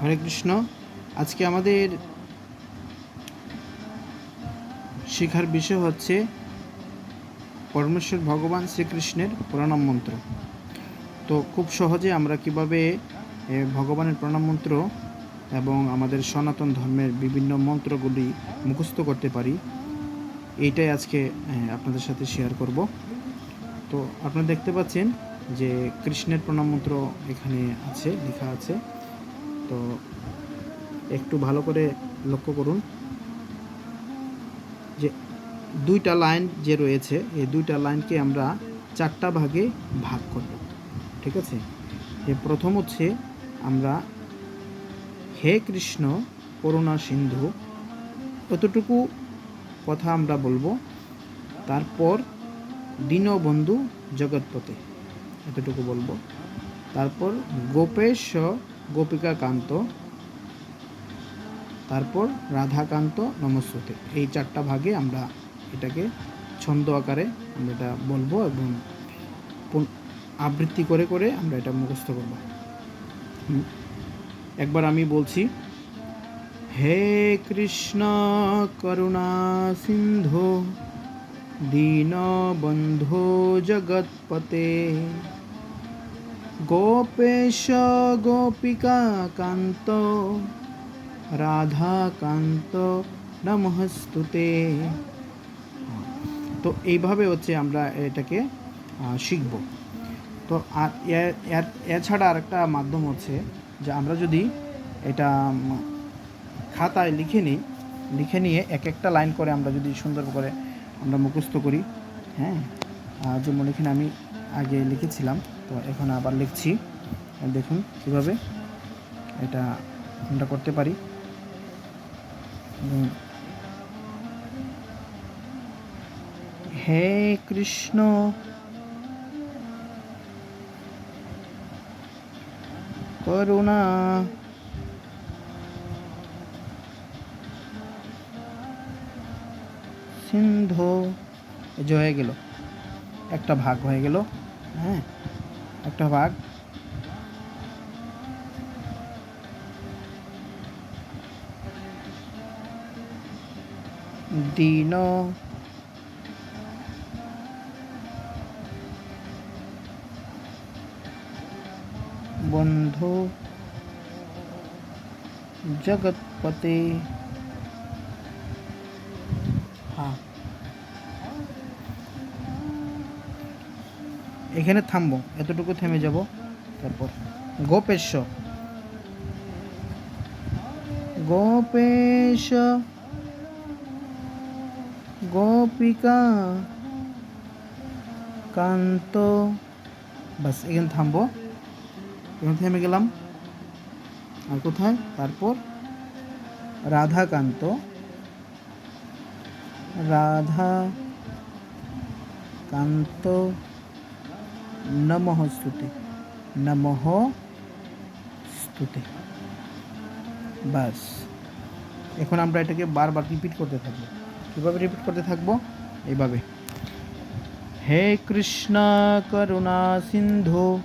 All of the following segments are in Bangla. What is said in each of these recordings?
হরে কৃষ্ণ। আজকে আমাদের শেখার বিষয় হচ্ছে পরমেশ্বর ভগবান শ্রীকৃষ্ণের প্রণাম মন্ত্র। তো খুব সহজে আমরা কীভাবে ভগবানের প্রণাম মন্ত্র এবং আমাদের সনাতন ধর্মের বিভিন্ন মন্ত্রগুলি মুখস্থ করতে পারি, এইটাই আজকে আপনাদের সাথে শেয়ার করব। তো আপনারা দেখতে পাচ্ছেন যে কৃষ্ণের প্রণাম মন্ত্র এখানে আছে, লেখা আছে। তো একটু ভালো করে লক্ষ্য করুন যে দুইটা লাইন যে রয়েছে, এই দুইটা লাইনকে আমরা চারটা ভাগে ভাগ করব, ঠিক আছে? যে প্রথম হচ্ছে আমরা হে কৃষ্ণ করুণা সিন্ধু, এতটুকু কথা আমরা বলব। তারপর দীনবন্ধু জগৎপতে এতটুকু বলব। তারপর গোপেশ গোপিকা কান্ত, তারপর রাধাকান্ত নমস্তুতে। এই চারটা ভাগে আমরা এটাকে ছন্দ আকারে আমরা এটা বলব এবং আবৃত্তি করে করে আমরা এটা মুখস্থ করব। একবার আমি বলছি, হে কৃষ্ণ করুণা সিন্ধু, দীনবন্ধো জগৎপতে গোপেশ গোপিকা কান্ত রাধাকান্ত নমস্তুতে তো এইভাবে হচ্ছে আমরা এটাকে শিখব। তো এছাড়া আরেকটা মাধ্যম হচ্ছে যে আমরা যদি এটা খাতায় লিখে নিই, লিখে নিয়ে এক একটা লাইন করে আমরা যদি সুন্দর করে আমরা মুখস্থ করি হ্যাঁ? যেমন এখানে আমি আগে লিখেছিলাম। তো এখন আবার লিখছি। দেখুন কীভাবে এটা আমরা করতে পারি। হে কৃষ্ণ। করুণা। সিন্ধু। যে হয়ে গেল। একটা ভাগ হয়ে গেল। হ্যাঁ? একটা ভাগ। দীন। বন্ধু। জগৎপতি। এখানে থামবো, এতটুকু থেমে যাব। তারপর গোপেশ গোপেশ গোপিকা, কান্ত। বাস, এখানে থামবো। এখানে থেমে গেলাম। আর কোথায়? তারপর রাধাকান্ত। রাধা কান্ত নমঃ স্তুতে নমঃ স্তুতে। বাস। এখন আমরা এটাকে বারবার রিপিট করতে থাকব। কীভাবে রিপিট করতে থাকব? এইভাবে। হে কৃষ্ণ করুণা সিন্ধু,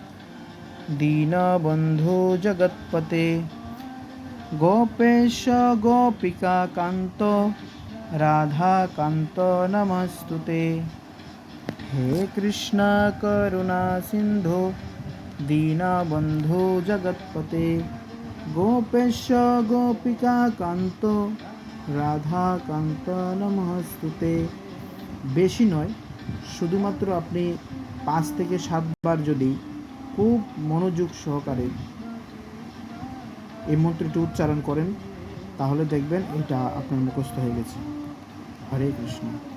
দীনবন্ধু জগৎপতে গোপেশ গোপিকা কান্ত রাধা কান্ত নমস্তুতে হে কৃষ্ণ করুণা সিন্ধু দীনবন্ধু জগৎপতে, গোপেশ গোপিকা কান্ত রাধা কান্ত নমস্তুতে। বেশি নয়, শুধুমাত্র আপনি পাঁচ থেকে সাতবার যদি খুব মনোযোগ সহকারে এই মন্ত্রটি উচ্চারণ করেন, তাহলে দেখবেন এটা আপনার মুখস্থ হয়ে গেছে। হরে কৃষ্ণ।